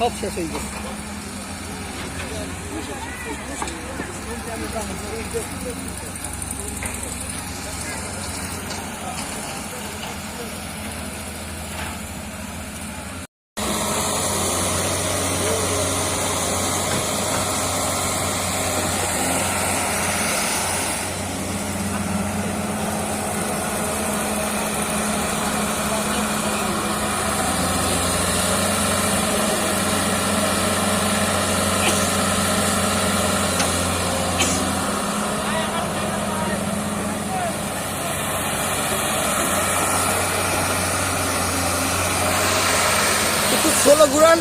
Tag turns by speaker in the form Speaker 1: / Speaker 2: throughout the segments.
Speaker 1: সব শেষ সব শেষ হয়ে গেছে একটু ষোলো ঘুরান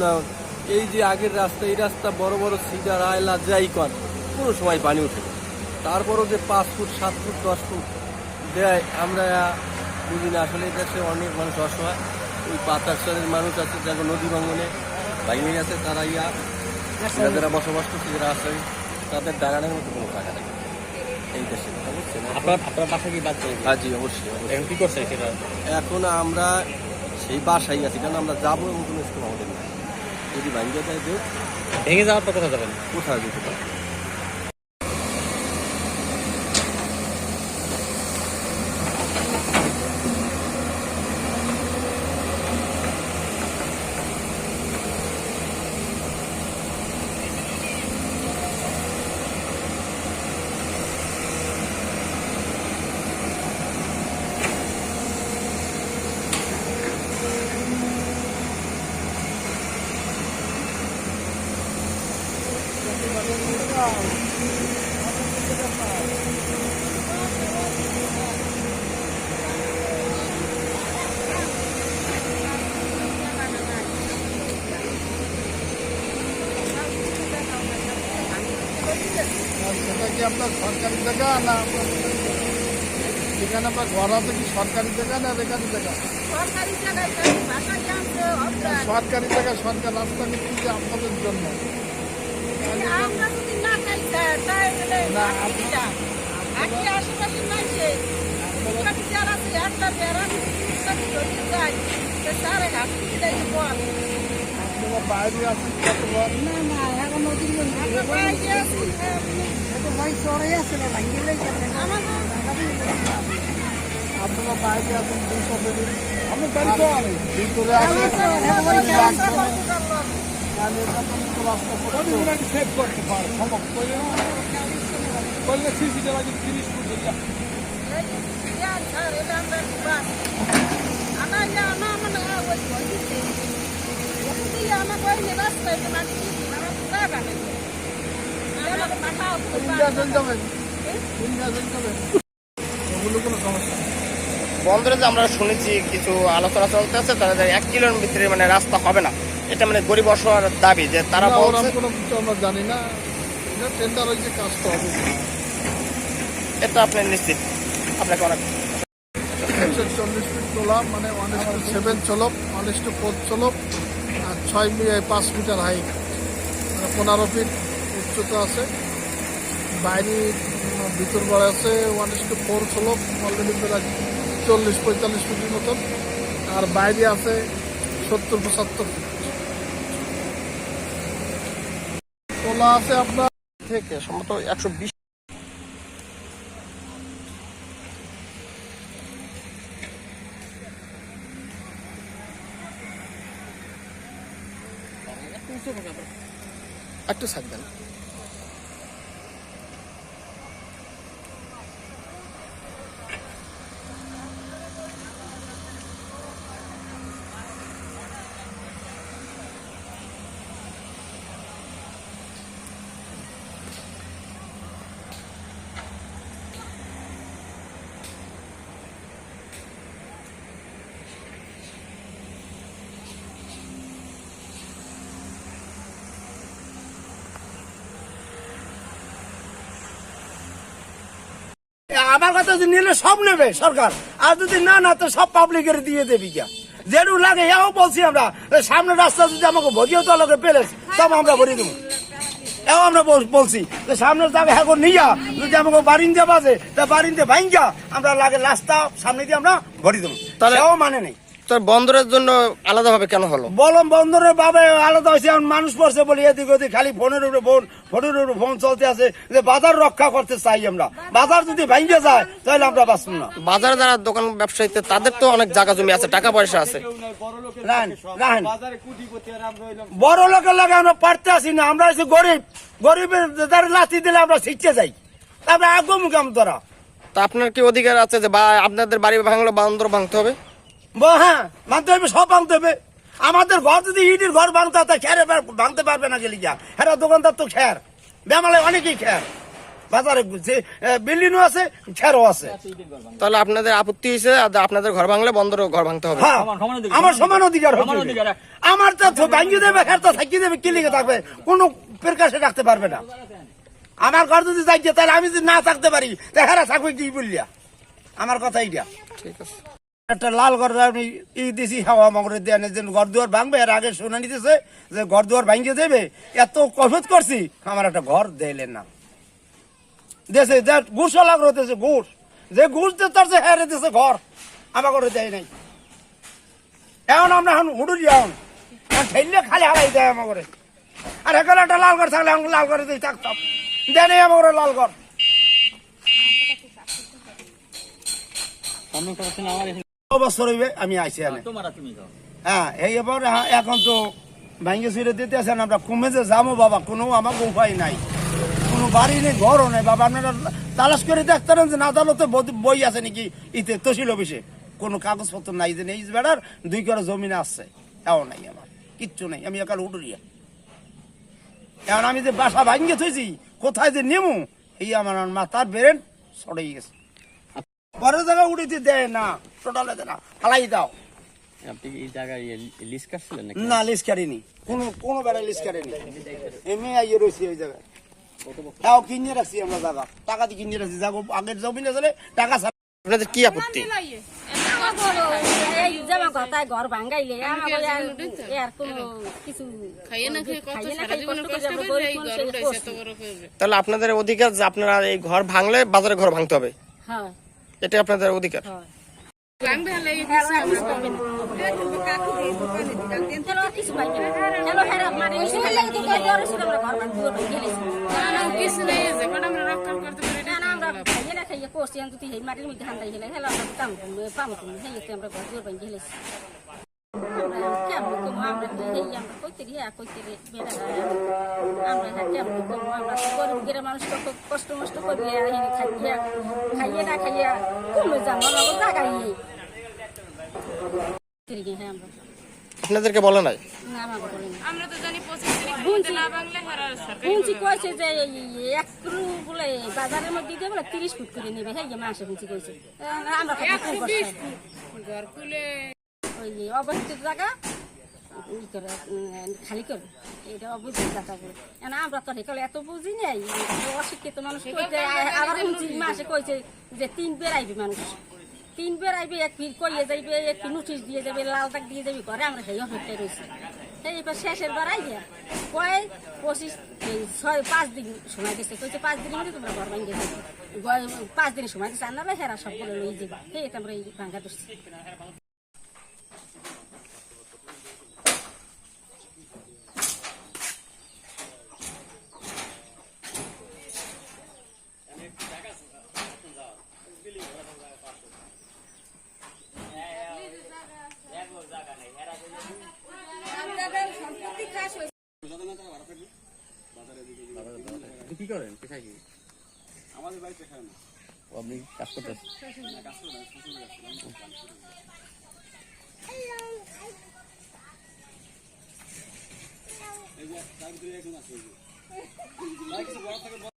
Speaker 1: উন্নয়ন এই যে আগের রাস্তা এই রাস্তা বড় বড় সিডার আয়লা যাই কর কোনো সময় পানি উঠে তারপরও যে পাঁচ ফুট সাত ফুট দশ ফুট দেয় আমরা বুঝি না আসলে এই দেশে অনেক মানুষ অসহায়। ওই পাতার স্তরের মানুষ আছে যারা নদী ভাঙনে ভেঙে গেছে তারা ইয়া যারা যারা বসবাস করছে যারা আছে তাদের দাঁড়ানোর মতো কোনো টাকা নেই এই দেশে
Speaker 2: আপনার আপনার বাসা কি
Speaker 1: হাজি অবশ্যই।
Speaker 2: এখন কি করছে সেটা?
Speaker 1: এখন আমরা সেই বাসায় আছি কারণ আমরা যাব এমন কোনো স্কুল আমাদের নাই। যদি ভাঙ্গে যায়
Speaker 2: ভেঙে যাওয়ার তো কোথায় যাবেন?
Speaker 1: কোথায় যেতে পারে
Speaker 3: সেটা কি আপনার সরকারি জায়গা না এখানে আপনার ঘর আছে কি সরকারি জায়গা না বেকারি জায়গা
Speaker 4: সরকারি
Speaker 3: জায়গা সরকার রাস্তা নিচ্ছে আপনাদের জন্য
Speaker 4: আমরা যদি না
Speaker 3: না,
Speaker 4: নাই সে। দুটা বিচার আছে, যাই বল।
Speaker 3: আপনারা বাইরে আছেন
Speaker 4: বাইরে আছি,
Speaker 3: বাইরে দুশো আমি ভিতরে আছি রাস্তা
Speaker 5: বন্দরে যে আমরা শুনেছি, কিছু আলোচনা চলতেছে তারা যে এক কিলোর ভিতরে মানে রাস্তা হবে না। এটা মানে গরিব অসহায়ের দাবি যে তারা বলছে
Speaker 3: কোনো কিছু আমরা জানি না। এটা টেন্ডার হয়েছে কাজ তো হবে।
Speaker 5: এটা আপনি নিশ্চিত? আপনাকে অনেক
Speaker 3: একশো চল্লিশ ফিট মানে ওয়ান ইস টু সেভেন চলক ওয়ান ইস টু ফোর চলক আর ছয় পাঁচ মিটার হাইট মানে পনেরো ফিট উচ্চতা আছে। বাইরে ভিতর বড় আছে ওয়ান ইস টু ফোর চলক অলরেডি প্রায় চল্লিশ পঁয়তাল্লিশ ফিটের মতন। আর বাইরে আছে সত্তর পঁচাত্তর ফিট তোলা আছে আপনার
Speaker 5: থেকে সম্ভবত একশো বিশ একটু থাকবেন
Speaker 6: আমার কথা যদি নিলে সব নেবে সরকার। আর যদি না না তো সব পাবলিকের দিয়ে দেবি গিয়া। যেটু লাগে এও বলছি আমরা সামনে রাস্তা যদি আমাকে ভরিয়ে তো লোকে পেলে তবে আমরা ভরিয়ে দেবো। এও আমরা বল- বলছি যে সামনের যাবে এখন নিয়া যদি আমাকে বারিন্দে বাজে তা বারিন্দে ভাইঙ্গা আমরা লাগে রাস্তা সামনে দিয়ে আমরা ভরিয়ে দেবো।
Speaker 5: তাহলে-
Speaker 6: এও মানে নেই।
Speaker 5: তো বন্দরের জন্য আলাদাভাবে কেন হলো?
Speaker 6: বলম বন্দরের বাবে আলাদা হয়েছে এখন মানুষ পড়ছে বলি এদিক ওদিক খালি ফোনের উপরে ফোন ফোনের উপরে ফোন চলতে আছে যে বাজার রক্ষা করতে চাই আমরা। বাজার যদি ভাঙ্গে যায় তাহলে আমরা বাঁচব না।
Speaker 5: বাজারে যারা দোকান ব্যবসায়ীতে তাদের তো অনেক জায়গা জমি আছে টাকা পয়সা আছে।
Speaker 6: বড় লোকের লাগে আমরা পারতে আসি না আমরা হচ্ছে গরিব। গরিবের যারা লাথি দিলে আমরা শিখতে যাই। তারপরে মুখে আমরা
Speaker 5: তা আপনার কি অধিকার আছে যে বা আপনাদের বাড়ি ভাঙলে বন্দর ভাঙতে হবে?
Speaker 6: হ্যাঁ মানতে হবে সব ভাঙতে হবে। আমাদের ঘর যদি ইটির ঘর ভাঙতে হয় তা খেরে ভাঙতে পারবে না গেলি গিয়া। হেরা দোকানদার তো খের। অনেকেই খের। বাজারে বিল্ডিংও আছে খেরও আছে।
Speaker 5: তাহলে আপনাদের আপত্তি হয়েছে আপনাদের ঘর ভাঙলে ঘর ভাঙতে হবে।
Speaker 6: হ্যাঁ
Speaker 2: সমান অধিকার।
Speaker 6: আমার সমান অধিকার
Speaker 2: অধিকার।
Speaker 6: আমার তো ভাঙিয়ে দেবে খের তো থাকিয়ে দেবে কি লিখে থাকবে? কোনো প্রকাশে রাখতে পারবে না। আমার ঘর যদি যাইছে তাহলে আমি যদি না থাকতে পারি তা হেরা থাকবে কি বললিয়া আমার কথা এইটা।
Speaker 5: ঠিক আছে।
Speaker 6: একটা লাল ঘর আমি ই দিছি, হাওয়া মগরে দেয়া যে ঘর দুয়ার ভাঙবে। এর আগে শুনে নিতেছে যে ঘর দুয়ার ভাঙিয়ে দেবে। এত কফত করছি, আমার একটা ঘর দিলেন না। দেশে যে ঘুষ লাগ রতেছে ঘুষ। যে ঘুষ দিয়ে, তার যে হেরে দিছে ঘর। আমার ঘরে দেয় নাই। এখন আমরা এখন হুডুরি এখন। ঠেললে খালি হারাই দেয় আমার ঘরে আর এখানে একটা লাল ঘর থাকলে আমাকে লাল ঘরে দিয়ে থাকতাম। দেয় নেই আমার ঘরে। লাল ঘর বছর হইবে আমি আইসি হ্যাঁ এই এবার এখন তো ভাঙ্গে দিতে আছেন আমরা কমে যে যাব বাবা কোনো আমার উপায় নাই। কোনো বাড়ি নেই ঘরও নেই বাবা আপনারা তালাশ করে দেখতে পারেন যে আদালতে বই- আছে নাকি ইতে তহসিল অফিসে কোনো কাগজপত্র নাই যে এই বেড়ার দুই করে জমিন আসছে এও নাই আমার কিচ্ছু নেই আমি একাল উঠুরিয়া এখন আমি যে বাসা ভাঙ্গে থইছি কোথায় যে নেমু এই আমার মাথার বেরেন সরে গেছে। পরের জায়গায় উঠেতে দেয় না। টোটালে দেয় না। ফালাই দাও।
Speaker 2: আপনি এই জায়গায় লিস্ট কাটছিলেন নাকি?
Speaker 6: না লিস্ট কাটেনি কোনো কোনো বেড়া লিস্ট কাটেনি এমনি আইয়ে রয়েছি ওই জায়গায়। তাও কিনে রাখছি আমরা জায়গা টাকা দিয়ে কিনে রাখছি। আগের আছে টাকা
Speaker 5: আপনাদের কি আপত্তি?
Speaker 7: ঘর ভাঙ্গাইলে
Speaker 8: না
Speaker 7: না
Speaker 5: তাহলে আপনাদের অধিকার যে আপনারা এই ঘর ভাঙলে বাজারে ঘর ভাঙতে হবে?
Speaker 7: হ্যাঁ।
Speaker 5: এটা আপনাদের অধিকার।
Speaker 7: কিছু হ্যাঁ,
Speaker 8: নেই আমরা রক্ষা করতে পারি
Speaker 7: না, আমরা খাইয়ে খাইয়ে করছি, আমি যদি মাটির মধ্যে হান্দাই গেলে, হ্যালো, আমরা কাম পাম করব, সেই আমরা ঘর দুয়ার ভাঙতে গেলেছি। আমরা কইতে হ্যাঁ, হ্যাঁ, কষ্ট মষ্ট করিয়া, খাইয়া, না খাইয়া, কমে যাব, জাগাই। হ্যাঁ
Speaker 5: আপনাদেরকে বলে নাই?
Speaker 7: হ্যাঁ
Speaker 8: খুলে
Speaker 7: এটা বলে আমরা তো এত বুঝি নাই। অশিক্ষিত মানুষ আবার মাসে কইছে যে তিন বের আইবি মানুষ। তিন বের আইবে, এক ফির কইয়ে যাইবে, এক নোটিশ দিয়ে যাবে, লাল দাগ দিয়ে যাবে ঘরে আমরা সেই অপেক্ষায় রয়েছি। সেই এবার শেষের বার আই দিয়া কয়, পঁচিশ ছয়, পাঁচ দিন সময় দিচ্ছে কইছে, পাঁচ দিনের মধ্যে তোমরা ঘর ভাঙে যাবে পাঁচ দিনের সময় দিচ্ছে আনারা হেরা সব বলে লই যাবে। সেই এটা আমরা এই ভাঙ্গা ধরছি
Speaker 2: কি করেন? পেশায় কি ও, আপনি কাজ করতেছেন